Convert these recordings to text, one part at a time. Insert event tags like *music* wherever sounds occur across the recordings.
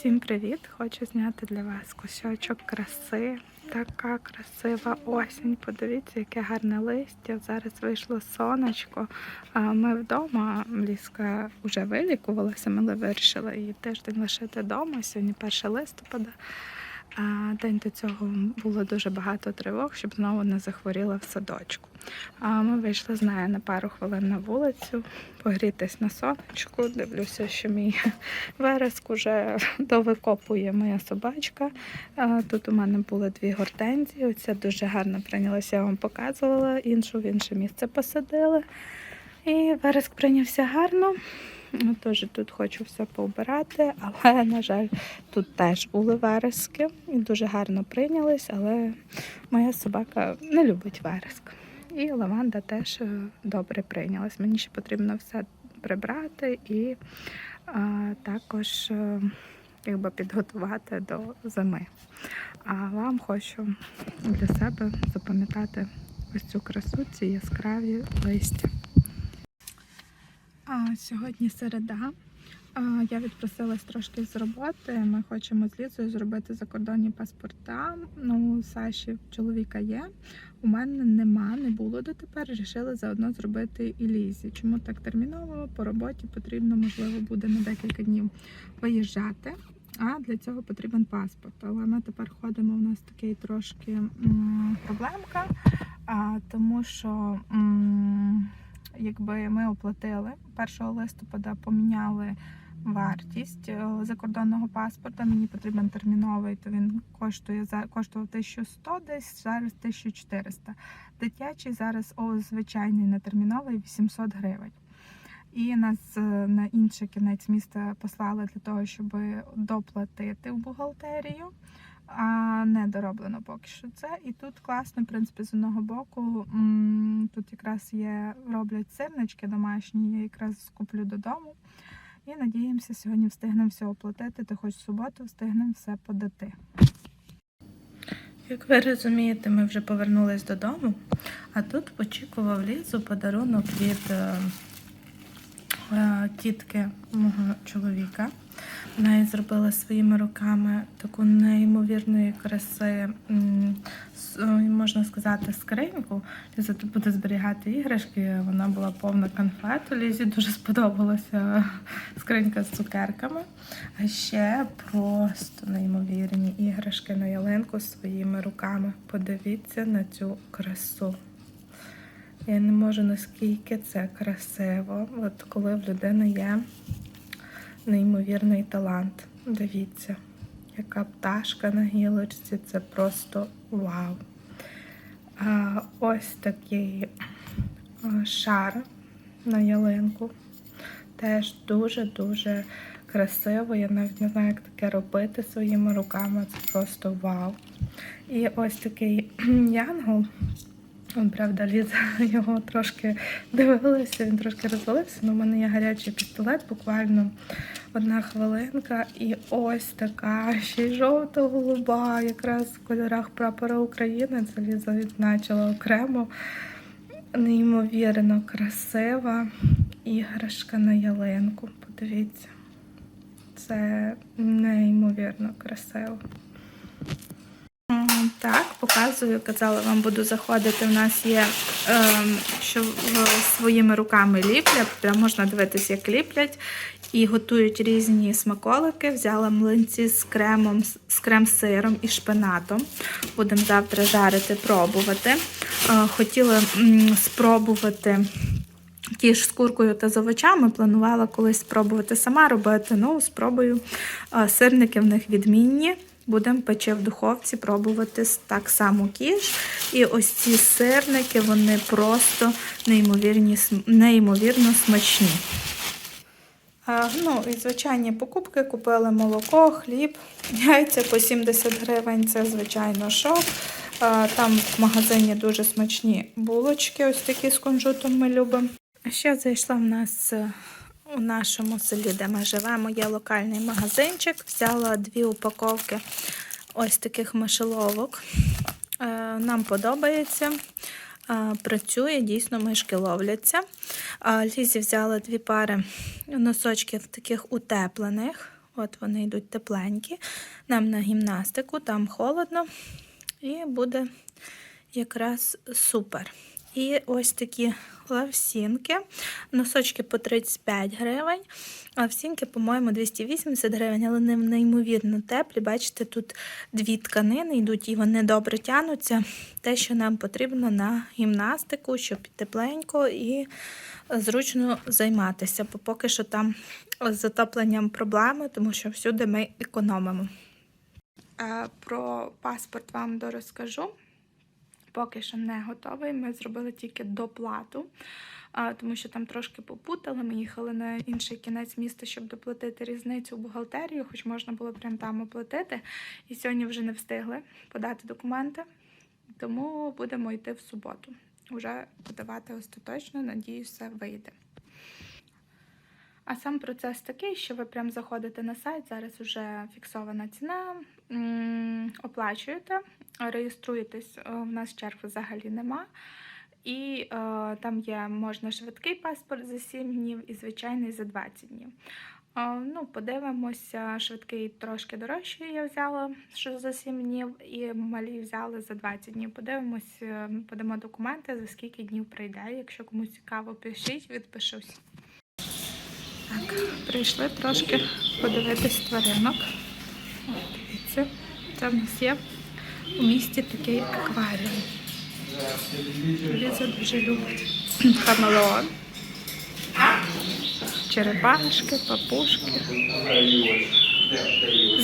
Всім привіт! Хочу зняти для вас кусочок краси. Така красива осінь. Подивіться, яке гарне листя. Зараз вийшло сонечко. Ми вдома ліска вже вилікувалася, ми вирішили її тиждень лишити вдома. Сьогодні 1 листопада. А день до цього було дуже багато тривог, щоб знову не захворіла в садочку. А ми вийшли з нею на пару хвилин на вулицю, погрітись на сонечку. Дивлюся, що мій *laughs* вереск уже *laughs* довикопує моя собачка. Тут у мене були дві гортензії. Оця дуже гарно прийнялася, я вам показувала. Іншу в інше місце посадили. І вереск прийнявся гарно. Ну, Теж тут хочу все поубирати, але, на жаль, тут теж були верески і дуже гарно прийнялись, але моя собака не любить вереск. І лаванда теж е, добре прийнялась. Мені ще потрібно все прибрати і а, також е, якби підготувати до зими. А вам хочу для себе запам'ятати ось цю красу, ці яскраві листя. А, сьогодні середа. Я відпросилась трошки з роботи. Ми хочемо з Лізою зробити закордонні паспорта. Ну, Саші чоловіка є. У мене нема, не було дотепер. Рішили заодно зробити і Лізі. Чому так терміново? По роботі потрібно, можливо, буде на декілька днів виїжджати. А для цього потрібен паспорт. Але ми тепер ходимо. У нас такий трошки м, проблемка, а, тому що. м, якби ми оплатили 1 листопада, поміняли вартість е, закордонного паспорта. Мені потрібен терміновий, то він коштує за коштував 1100 десь, зараз 1400. Дитячий зараз о, звичайний нетерміновий 800 гривень. І нас е, на інший кінець міста послали для того, щоб доплатити в бухгалтерію. А не дороблено поки що це. І тут класно, в принципі, з одного боку. Тут якраз є, роблять сирнички домашні, я якраз скуплю додому. І надіємося, сьогодні встигнемо все оплатити, то хоч в суботу встигнемо все подати. Як ви розумієте, ми вже повернулись додому, а тут очікував лізу подарунок від е, е, тітки мого чоловіка. Їй зробила своїми руками таку неймовірної краси, можна сказати, скриньку. Ліза тут буде зберігати іграшки. Вона була повна конфету. Лізі дуже сподобалася скринька з цукерками. А ще просто неймовірні іграшки на ялинку своїми руками. Подивіться на цю красу. Я не можу наскільки це красиво. От коли в людини є неймовірний талант. Дивіться, яка пташка на гілочці, це просто вау. А ось такий шар на ялинку. Теж дуже-дуже красиво. Я навіть не знаю, як таке робити своїми руками. Це просто вау. І ось такий *clears throat* янгол. Правда, Ліза його трошки дивилася, він трошки розвалився, але в мене є гарячий пістолет, буквально одна хвилинка. І ось така ще й жовто-голуба, якраз в кольорах прапора України. Це Ліза відзначила окремо. Неймовірно красива іграшка на ялинку. Подивіться. Це неймовірно красиво. Так, показую, казала вам, буду заходити. У нас є, ем, що своїми руками ліплять, прям можна дивитися, як ліплять. І готують різні смаколики. Взяла млинці з кремом, з крем-сиром і шпинатом. Будемо завтра жарити, пробувати. Е, Хотіла м, спробувати ті ж з куркою та з овочами. Планувала колись спробувати сама робити. Ну, спробую. Е, Сирники в них відмінні. Будемо пече в духовці, пробувати так само кіш. І ось ці сирники, вони просто неймовірні, неймовірно смачні. Ну, і звичайні покупки купили молоко, хліб, *laughs* яйця по 70 гривень. Це звичайно шок. Там в магазині дуже смачні булочки, ось такі з кунжутом ми любимо. Ще зайшла в нас е, у нашому селі, де ми живемо, є локальний магазинчик. Взяла дві упаковки ось таких мишеловок. Е, Нам подобається. Е, Працює, дійсно, мишки ловляться. Лізі взяла дві пари носочків таких утеплених. От вони йдуть тепленькі. Нам на гімнастику, там холодно. І буде якраз супер. І ось такі лавсінки. Носочки по 35 гривень. Лавсінки, по-моєму, 280 гривень, але вони неймовірно теплі. Бачите, тут дві тканини йдуть і вони добре тянуться. Те, що нам потрібно на гімнастику, щоб тепленько і зручно займатися. Бо поки що там з затопленням проблеми, тому що всюди ми економимо. Е, Про паспорт вам дорозкажу. Поки що не готовий. Ми зробили тільки доплату, тому що там трошки попутали. Ми їхали на інший кінець міста, щоб доплатити різницю в бухгалтерію, хоч можна було прямо там оплатити. І сьогодні вже не встигли подати документи, тому будемо йти в суботу. Уже подавати остаточно, надіюсь, все вийде. А сам процес такий, що ви прям заходите на сайт, зараз вже фіксована ціна, оплачуєте, реєструєтесь, е, в нас черг взагалі нема. І е, там є можна швидкий паспорт за 7 днів і звичайний за 20 днів. Е, ну, подивимося, швидкий трошки дорожчий я взяла що за 7 днів, і малі взяли за 20 днів. Подивимось, е, подамо документи, за скільки днів прийде. Якщо комусь цікаво, пишіть, відпишусь. Так, прийшли трошки подивитись тваринок. Дивіться, це в нас є у місті такий акваріум. Ліза дуже любить хамелеон. Черепашки, папушки,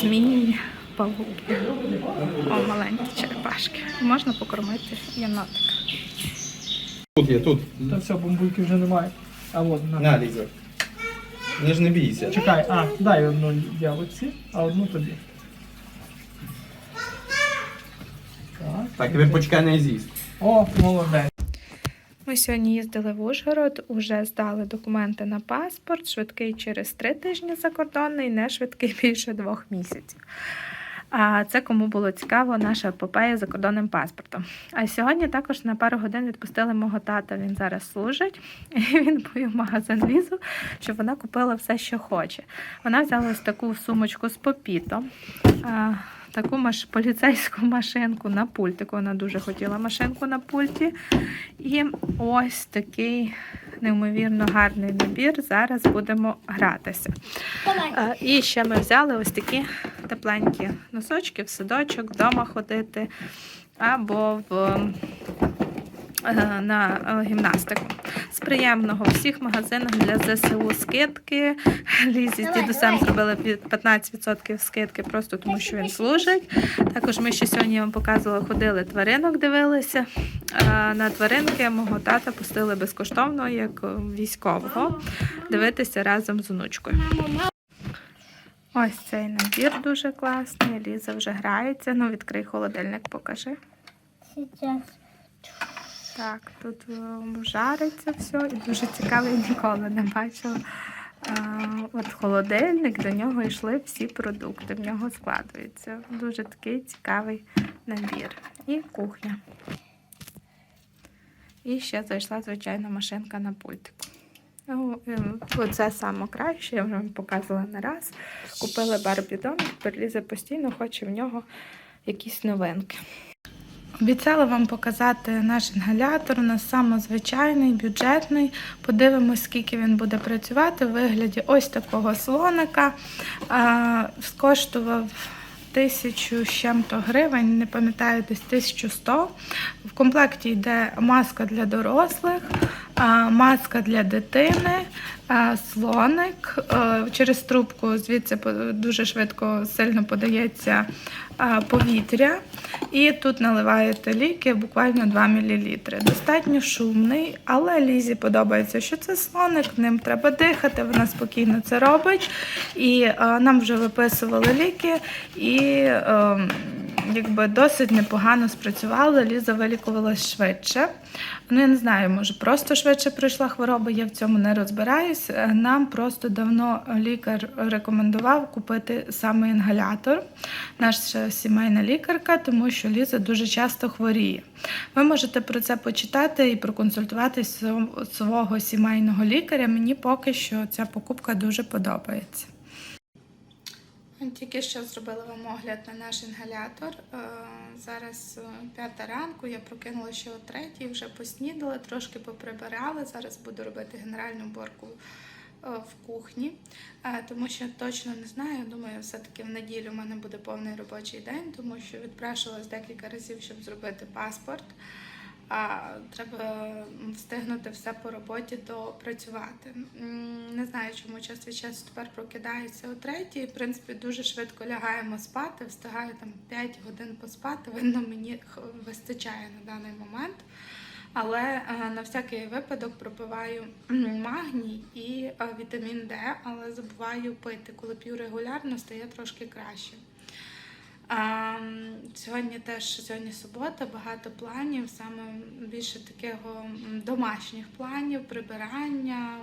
змії, павуки. О, маленькі черепашки. Можна покормити єнотика. Тут є, тут. Та все, бомбульки вже немає. А от на. На, Ліза. Не ж не бійся. Чекай, а, дай одну ялиці, а одну тобі. Так. Так, тепер почекай не з'їсть. О, молодець. Ми сьогодні їздили в Ужгород, уже здали документи на паспорт, швидкий через три тижні закордонний, не швидкий *laughs* більше двох місяців. А це кому було цікаво, наша епопея з закордонним паспортом. А сьогодні також на пару годин відпустили мого тата. Він зараз служить. *laughs* І він повів в магазин Лізу, щоб вона купила все, що хоче. Вона взяла ось таку сумочку з попітом. Таку маш... поліцейську машинку на пультику. Вона дуже хотіла машинку на пульті. І ось такий неймовірно гарний набір. Зараз будемо гратися. Е, І ще ми взяли ось такі тепленькі носочки в садочок, вдома ходити або в, на е, гімнастику. З приємного в всіх магазинах для ЗСУ скидки. Лізі з дідусем зробили 15% скидки, просто тому що він служить. Також ми ще сьогодні вам показувала, ходили тваринок, дивилися. Е, На тваринки мого тата пустили безкоштовно, як е, військового, дивитися разом з онучкою. Ось цей набір дуже класний. Ліза вже грається. Ну, відкрий холодильник, покажи. Сейчас. Так, тут е, жариться все і дуже цікавий ніколи не бачила. От холодильник, до нього йшли всі продукти, в нього складується. Дуже такий цікавий набір. І кухня. І ще зайшла, звичайно, машинка на пультику. Ну, е, Оце саме краще, я вже вам показувала не раз. Купили Барбі дом, тепер Ліза постійно хоче в нього якісь новинки. Обіцяла вам показати наш інгалятор. У нас самозвичайний, бюджетний. Подивимось, скільки він буде працювати в вигляді ось такого слоника. Скоштував тисячу чим-то гривень, не пам'ятаю, десь 1100. В комплекті йде маска для дорослих, маска для дитини, слоник. Е, Через трубку звідси дуже швидко сильно подається повітря. І тут наливаєте ліки буквально 2 мл. Достатньо шумний, але Лізі подобається, що це слоник, ним треба дихати, вона спокійно це робить. І нам вже виписували ліки, і е, якби досить непогано спрацювали. Ліза вилікувалась швидше. Ну, я не знаю, може, просто швидше пройшла хвороба, я в цьому не розбираюсь. Е, Нам просто давно лікар рекомендував купити саме інгалятор, наша сімейна лікарка, тому що Ліза дуже часто хворіє. Ви можете про це почитати і проконсультуватись св- свого сімейного лікаря. Мені поки що ця покупка дуже подобається. Тільки що зробила вам огляд на наш інгалятор. Е, Зараз е, п'ята ранку, я прокинула ще о третій, вже поснідала, трошки поприбирала. Зараз буду робити генеральну уборку е, в кухні, тому що точно не знаю. Думаю, все-таки в неділю в мене буде повний робочий день, тому що відпрашувалась декілька разів, щоб зробити паспорт. А треба встигнути все по роботі допрацювати. Не знаю, чому час від часу тепер прокидається о третій. В принципі, дуже швидко лягаємо спати, встигаю там 5 годин поспати. Видно, мені вистачає на даний момент. Але е, на всякий випадок пропиваю магній і е, вітамін Д, але забуваю пити. Коли п'ю регулярно, стає трошки краще. А, сьогодні теж сьогодні субота, багато планів, саме більше такого домашніх планів, прибирання.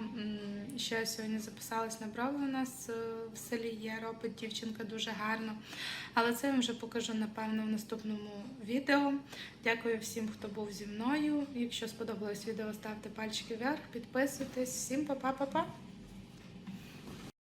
Ще сьогодні записалась на брови у нас е, в селі є, робить дівчинка дуже гарно. Але це я вам вже покажу напевно в наступному відео. Дякую всім, хто був зі мною. Якщо сподобалось відео, ставте пальчики вверх, підписуйтесь. Всім па-па-па-па!